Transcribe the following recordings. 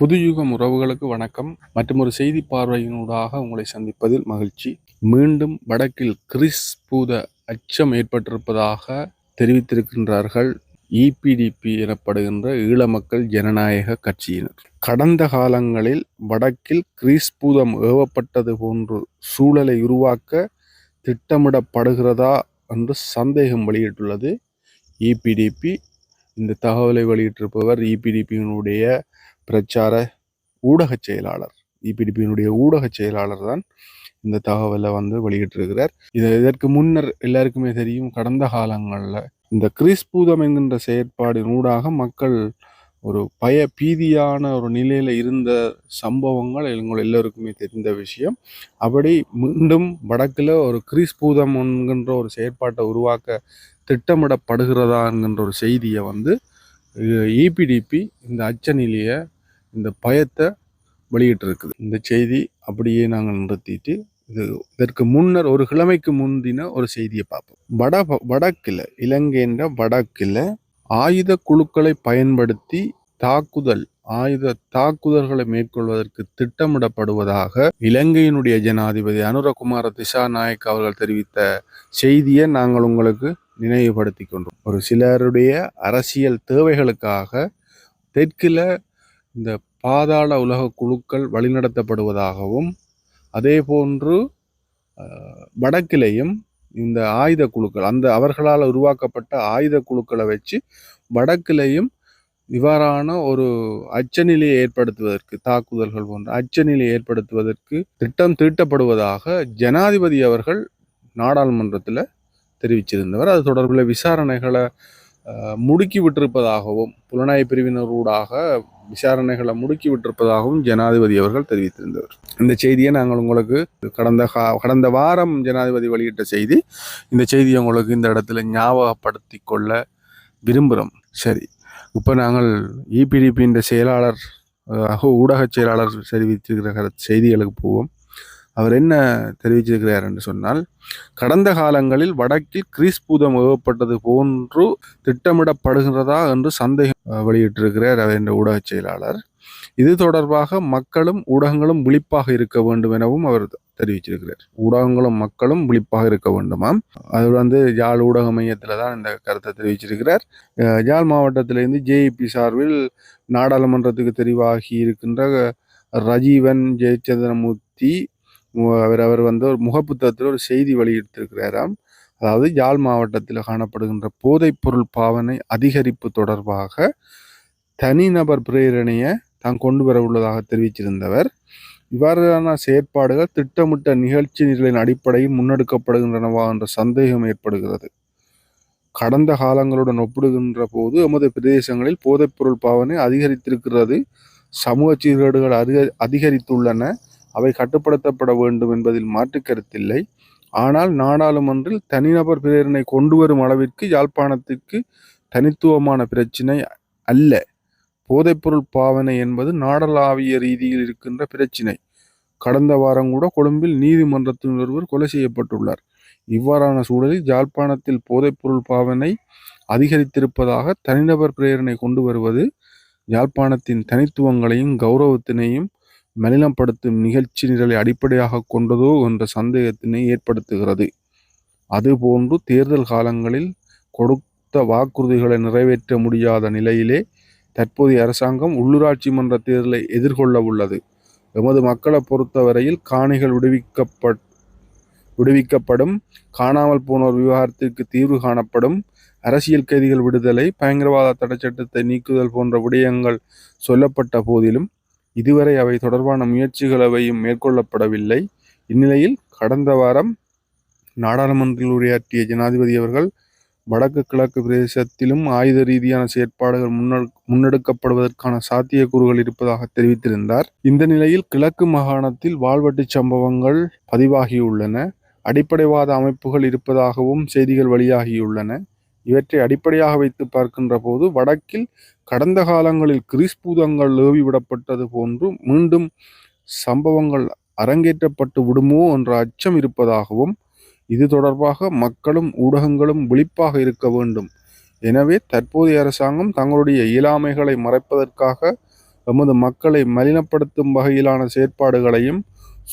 புதுயுகம் உறவுகளுக்கு வணக்கம். மற்றும் ஒரு செய்தி பார்வையினூடாக உங்களை சந்திப்பதில் மகிழ்ச்சி. மீண்டும் வடக்கில் கிறிஸ் பூத அச்சம் ஏற்பட்டிருப்பதாக தெரிவித்திருக்கின்றார்கள் இபிடிபி எனப்படுகின்ற ஈழ மக்கள் ஜனநாயக கட்சியினர். கடந்த காலங்களில் வடக்கில் கிறிஸ் பூதம் ஏவப்பட்டது போன்று சூழலை உருவாக்க திட்டமிடப்படுகிறதா என்று சந்தேகம் வெளியிட்டுள்ளது இபிடிபி. இந்த தகவலை வெளியிட்டிருப்பவர் இபிடிபியினுடைய பிரச்சார ஊடக செயலாளர். இபிடிபியினுடைய ஊடக செயலாளர் தான் இந்த தகவலை வந்து வெளியிட்டிருக்கிறார். இது இதற்கு முன்னர் எல்லாருக்குமே தெரியும் கடந்த காலங்களில் இந்த கிறிஸ்பூதம் என்கின்ற செயற்பாடினூடாக மக்கள் ஒரு பய பீதியான ஒரு நிலையில் இருந்த சம்பவங்கள் எங்கள் எல்லோருக்குமே தெரிந்த விஷயம். அப்படி மீண்டும் வடக்கில் ஒரு கிறிஸ்பூதம் என்கின்ற ஒரு செயற்பாட்டை உருவாக்க திட்டமிடப்படுகிறதா என்கின்ற ஒரு செய்தியை வந்து இபிடிபி இந்த அச்சநிலையை இந்த பயத்தை வெளியிட்டிருக்குது. இந்த செய்தி அப்படியே நாங்கள் நிறுத்திட்டு இது இதற்கு முன்னர் ஒரு கிழமைக்கு முந்தின ஒரு செய்தியை பார்ப்போம். வட வடக்கில் இலங்கைன்ற வடக்கில் ஆயுத குழுக்களை பயன்படுத்தி தாக்குதல் ஆயுத தாக்குதல்களை மேற்கொள்வதற்கு திட்டமிடப்படுவதாக இலங்கையினுடைய ஜனாதிபதி அனுரகுமார திசாநாயக் அவர்கள் தெரிவித்த செய்தியை நாங்கள் உங்களுக்கு நினைவுபடுத்தி கொண்டோம். ஒரு சிலருடைய அரசியல் தேவைகளுக்காக தெற்கில் இந்த பாதாள உலக குழுக்கள் வழிநடத்தப்படுவதாகவும் அதே போன்று வடக்கிலையும் இந்த ஆயுத குழுக்கள் அந்த அவர்களால் உருவாக்கப்பட்ட ஆயுத குழுக்களை வச்சு வடக்கிலையும் இவ்வாறான ஒரு அச்சநிலையை ஏற்படுத்துவதற்கு தாக்குதல்கள் போன்ற அச்சநிலையை ஏற்படுத்துவதற்கு திட்டம் தீட்டப்படுவதாக ஜனாதிபதி அவர்கள் நாடாளுமன்றத்தில் தெரிவிச்சிருந்தவர். அது தொடர்பில் விசாரணைகளை முடுக்கி விட்டிருப்பதாகவும் புலனாய்வு பிரிவினரூடாக விசாரணைகளை முடுக்கி விட்டிருப்பதாகவும் ஜனாதிபதி அவர்கள் தெரிவித்திருந்தவர். இந்த செய்தியை நாங்கள் உங்களுக்கு கடந்த கடந்த வாரம் ஜனாதிபதி வெளியிட்ட செய்தி இந்த செய்தியை உங்களுக்கு இந்த இடத்துல ஞாபகப்படுத்தி கொள்ள விரும்புகிறோம். சரி இப்போ நாங்கள் இபிடிபின்ற செயலாளர் ஊடக செயலாளர் தெரிவித்திருக்கிற செய்திகளுக்கு போவோம். அவர் என்ன தெரிவிச்சிருக்கிறார் என்று சொன்னால் கடந்த காலங்களில் வடக்கில் கிரீஸ் பூதம் ஏவப்பட்டது போன்று திட்டமிடப்படுகிறதா என்று சந்தேகம் வெளியிட்டிருக்கிறார் அவர் என்ற ஊடக செயலாளர். இது தொடர்பாக மக்களும் ஊடகங்களும் விழிப்பாக இருக்க வேண்டும் எனவும் அவர் தெரிவிச்சிருக்கிறார். ஊடகங்களும் மக்களும் விழிப்பாக இருக்க வேண்டுமாம். அது வந்து யாழ் ஊடக மையத்தில் தான் இந்த கருத்தை தெரிவிச்சிருக்கிறார். யாழ் மாவட்டத்திலிருந்து ஜேஇபி சார்பில் நாடாளுமன்றத்துக்கு தெரிவாகி இருக்கின்ற ரஜீவன் ஜெயச்சந்திரமூர்த்தி அவர் அவர் வந்து ஒரு முகப்புத்தகத்தில் ஒரு செய்தி வெளியிட்டிருக்கிறாராம். அதாவது யாழ் மாவட்டத்தில் காணப்படுகின்ற போதைப்பொருள் பாவனை அதிகரிப்பு தொடர்பாக தனிநபர் பிரேரணையை தான் கொண்டு வர உள்ளதாக தெரிவித்திருந்தவர். இவ்வாறான செயற்பாடுகள் திட்டமிட்ட நிகழ்ச்சி நிரலின் அடிப்படையில் முன்னெடுக்கப்படுகின்றனவா என்ற சந்தேகம் ஏற்படுகிறது. கடந்த காலங்களுடன் ஒப்பிடுகின்ற போது எமது பிரதேசங்களில் போதைப்பொருள் பாவனை அதிகரித்திருக்கிறது. சமூக சீர்கேடுகள் அதிக அதிகரித்துள்ளன. அவை கட்டுப்படுத்தப்பட வேண்டும் என்பதில் மாற்று கருத்தில்லை. ஆனால் நாடாளுமன்றில் தனிநபர் பிரேரணை கொண்டு வரும் அளவிற்கு யாழ்ப்பாணத்திற்கு தனித்துவமான பிரச்சினை அல்ல. போதைப்பொருள் பாவனை என்பது நாடளாவிய ரீதியில் இருக்கின்ற பிரச்சினை. கடந்த வாரம் கூட கொழும்பில் நீதிமன்றத்தின் ஒருவர் கொலை செய்யப்பட்டுள்ளார். இவ்வாறான சூழலில் யாழ்ப்பாணத்தில் போதைப்பொருள் பாவனை அதிகரித்திருப்பதாக தனிநபர் பிரேரணை கொண்டு வருவது யாழ்ப்பாணத்தின் தனித்துவங்களையும் கௌரவத்தினையும் மலினப்படுத்தும் நிகழ்ச்சி நிரலை அடிப்படையாக கொண்டதோ என்ற சந்தேகத்தினை ஏற்படுத்துகிறது. அதுபோன்று தேர்தல் காலங்களில் கொடுத்த வாக்குறுதிகளை நிறைவேற்ற முடியாத நிலையிலே தற்போதைய அரசாங்கம் உள்ளூராட்சி மன்ற தேர்தலை எதிர்கொள்ள உள்ளது. எமது மக்களை பொறுத்தவரையில் காணிகள் விடுவிக்கப்பட் விடுவிக்கப்படும் காணாமல் போனோர் விவகாரத்திற்கு தீர்வு காணப்படும் அரசியல் கைதிகள் விடுதலை பயங்கரவாத தடைச்சட்டத்தை நீக்குதல் போன்ற விடயங்கள் சொல்லப்பட்ட போதிலும் இதுவரை அவை தொடர்பான முயற்சிகள் அவையும் மேற்கொள்ளப்படவில்லை. இந்நிலையில் கடந்த வாரம் நாடாளுமன்றத்தில் உரையாற்றிய ஜனாதிபதி அவர்கள் வடக்கு கிழக்கு பிரதேசத்திலும் ஆயுத ரீதியான செயற்பாடுகள் முன்னெடுக்கப்படுவதற்கான சாத்தியக்கூறுகள் இருப்பதாக தெரிவித்திருந்தார். இந்த நிலையில் கிழக்கு மாகாணத்தில் வாழ்வெட்டு சம்பவங்கள் பதிவாகியுள்ளன. அடிப்படைவாத அமைப்புகள் இருப்பதாகவும் செய்திகள் வெளியாகியுள்ளன. இவற்றை அடிப்படையாக வைத்து பார்க்கின்ற போது வடக்கில் கடந்த காலங்களில் கிறிஸ்பூதங்கள் ஏவிவிடப்பட்டது போன்று மீண்டும் சம்பவங்கள் அரங்கேற்றப்பட்டு விடுமோ என்ற அச்சம் இருப்பதாகவும் இது தொடர்பாக மக்களும் ஊடகங்களும் விழிப்பாக இருக்க வேண்டும். எனவே தற்போதைய அரசாங்கம் தங்களுடைய இயலாமைகளை மறைப்பதற்காக எமது மக்களை மலினப்படுத்தும் வகையிலான செயற்பாடுகளையும்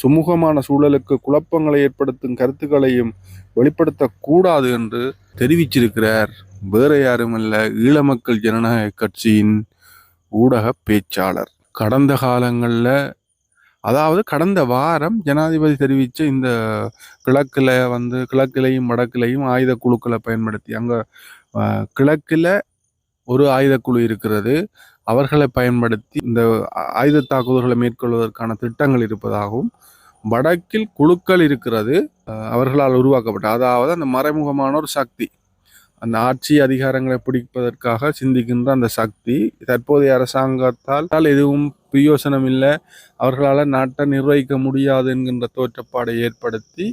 சுமூகமான சூழலுக்கு குழப்பங்களை ஏற்படுத்தும் கருத்துக்களையும் வெளிப்படுத்தக்கூடாது என்று தெரிவிச்சிருக்கிறார். வேற யாருமல்ல ஈழ மக்கள் ஜனநாயக கட்சியின் ஊடக பேச்சாளர். கடந்த காலங்களில் அதாவது கடந்த வாரம் ஜனாதிபதி தெரிவித்த இந்த கிழக்கில் வந்து கிழக்கிலையும் வடக்கிலையும் ஆயுத குழுக்களை பயன்படுத்தி அங்கே கிழக்கில் ஒரு ஆயுதக்குழு இருக்கிறது. அவர்களை பயன்படுத்தி இந்த ஆயுத தாக்குதல்களை மேற்கொள்வதற்கான திட்டங்கள் இருப்பதாகவும் வடக்கில் குழுக்கள் இருக்கிறது அவர்களால் உருவாக்கப்பட்ட அதாவது அந்த மறைமுகமான ஒரு சக்தி. அந்த ஆட்சி அதிகாரங்களை பிடிப்பதற்காக சிந்திக்கின்ற அந்த சக்தி தற்போதைய அரசாங்கத்தால் எதுவும் பிரயோசனம் இல்லை. அவர்களால் நாட்டை நிர்வகிக்க முடியாது என்கின்ற தோற்றப்பாடை ஏற்படுத்தி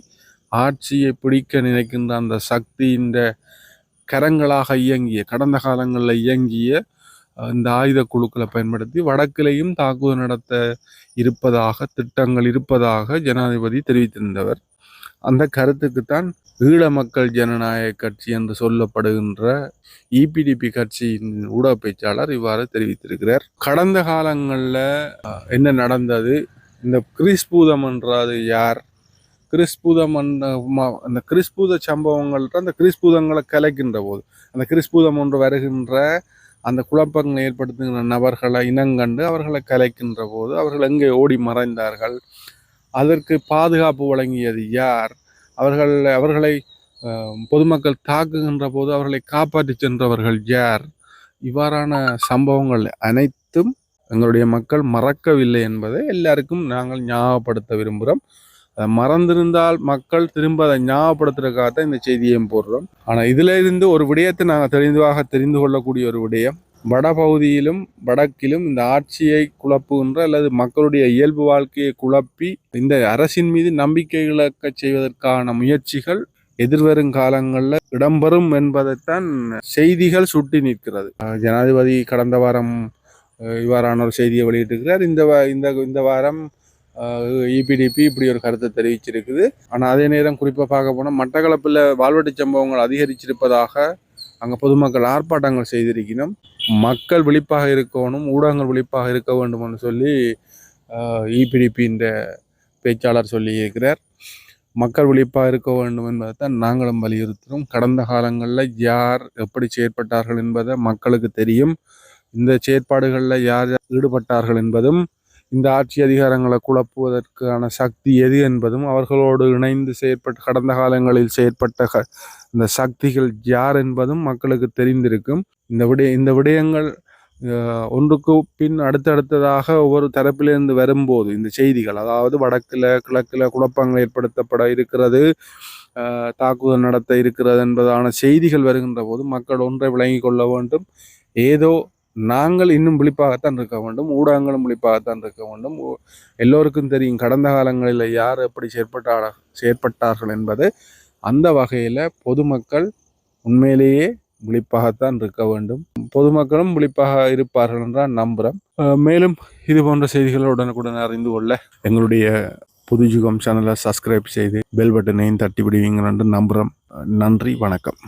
ஆட்சியை பிடிக்க நினைக்கின்ற அந்த சக்தியின் கரங்களாக இயங்கிய கடந்த காலங்களில் இயங்கிய இந்த ஆயுத குழுக்களை பயன்படுத்தி வடக்கிலையும் தாக்குதல் நடத்த இருப்பதாக திட்டங்கள் இருப்பதாக ஜனாதிபதி தெரிவித்திருந்தவர். அந்த கருத்துக்குத்தான் ஈழ மக்கள் ஜனநாயக கட்சி என்று சொல்லப்படுகின்ற இபிடிபி கட்சியின் ஊடக பேச்சாளர் இவ்வாறு தெரிவித்திருக்கிறார். கடந்த காலங்களில் என்ன நடந்தது? இந்த கிறிஸ்பூதம் என்றது யார்? கிறிஸ்பூதம் அந்த கிறிஸ்பூத சம்பவங்கள்ட்ட அந்த கிறிஸ்பூதங்களை கலைக்கின்ற போது அந்த கிறிஸ்பூதம் ஒன்று வருகின்ற அந்த குழப்பங்களை ஏற்படுத்துகின்ற நபர்களை இனங்கண்டு அவர்களை கலைக்கின்ற போது அவர்கள் எங்கே ஓடி மறைந்தார்கள்? அதற்கு பாதுகாப்பு வழங்கியது யார்? அவர்கள் அவர்களை பொதுமக்கள் தாக்குகின்ற போது அவர்களை காப்பாற்றி சென்றவர்கள் யார்? இவ்வாறான சம்பவங்கள் அனைத்தும் எங்களுடைய மக்கள் மறக்கவில்லை என்பதை எல்லாருக்கும் நாங்கள் ஞாபகப்படுத்த விரும்புகிறோம். அதை மறந்திருந்தால் மக்கள் திரும்ப அதை ஞாபகப்படுத்துறதுக்காக தான் இந்த செய்தியையும் போடுறோம். ஆனால் இதில் இருந்து ஒரு விடயத்தை நாங்கள் தெளிவாக தெரிந்து கொள்ளக்கூடிய ஒரு விடயம் வடபகுதியிலும் வடக்கிலும் இந்த ஆட்சியை குழப்புகின்ற அல்லது மக்களுடைய இயல்பு வாழ்க்கையை குழப்பி இந்த அரசின் மீது நம்பிக்கை இழக்க செய்வதற்கான முயற்சிகள் எதிர்வரும் காலங்களில் இடம்பெறும் என்பதைத்தான் செய்திகள் சுட்டி நிற்கிறது. ஜனாதிபதி கடந்த வாரம் இவ்வாறான ஒரு செய்தியை வெளியிட்டிருக்கிறார். இந்த இந்த இந்த வாரம் இபிடிபி இப்படி ஒரு கருத்தை தெரிவிச்சிருக்குது. ஆனால் அதே நேரம் குறிப்பாக பார்க்க போனால் மட்டக்களப்பில் வாழ்வெட்டு சம்பவங்கள் அதிகரிச்சிருப்பதாக அங்கே பொதுமக்கள் ஆர்ப்பாட்டங்கள் செய்திருக்கணும். மக்கள் விழிப்பாக இருக்கணும் ஊடகங்கள் விழிப்பாக இருக்க வேண்டும்னு சொல்லி இபிடிபின்ற பேச்சாளர் சொல்லியிருக்கிறார் மக்கள் விழிப்பாக இருக்க வேண்டும் என்பதை தான் நாங்களும் வலியுறுத்துகிறோம் கடந்த காலங்களில் யார் எப்படி செயற்பட்டார்கள் என்பதை மக்களுக்கு தெரியும். இந்த செயற்பாடுகளில் யார் யார் ஈடுபட்டார்கள் என்பதும் இந்த ஆட்சி அதிகாரங்களை குழப்புவதற்கான சக்தி எது என்பதும் அவர்களோடு இணைந்து செயற்பட்ட கடந்த காலங்களில் செயற்பட்ட க- இந்த சக்திகள் யார் என்பதும் மக்களுக்கு தெரிந்திருக்கும். இந்த விடய இந்த விடயங்கள் ஒன்றுக்கு பின் அடுத்தடுத்ததாக ஒவ்வொரு தரப்பிலிருந்து வரும்போது இந்த செய்திகள் அதாவது வடக்கில் கிழக்கில் குழப்பங்கள் ஏற்படுத்தப்பட இருக்கிறது தாக்குதல் நடத்த இருக்கிறது என்பதான செய்திகள் வருகின்ற போது மக்கள் ஒன்றை விளங்கி கொள்ள வேண்டும். ஏதோ நாங்கள் இன்னும் விழிப்பாகத்தான் இருக்க வேண்டும் ஊடகங்களும் விழிப்பாகத்தான் இருக்க வேண்டும். எல்லோருக்கும் தெரியும் கடந்த காலங்களில் யார் எப்படி செயற்பட்டார் செயற்பட்டார்கள் என்பது. அந்த வகையில் பொதுமக்கள் உண்மையிலேயே விழிப்பாகத்தான் இருக்க வேண்டும். பொதுமக்களும் விழிப்பாக இருப்பார்கள் என்றால் நம்புகிறோம் மேலும் இது போன்ற செய்திகளை உடனுக்குடன் அறிந்து கொள்ள எங்களுடைய புதுஜுகம் சேனலை சப்ஸ்கிரைப் செய்து பெல் பட்டனையும் தட்டி விடுவீங்க என்று நம்புகிறோம் நன்றி வணக்கம்.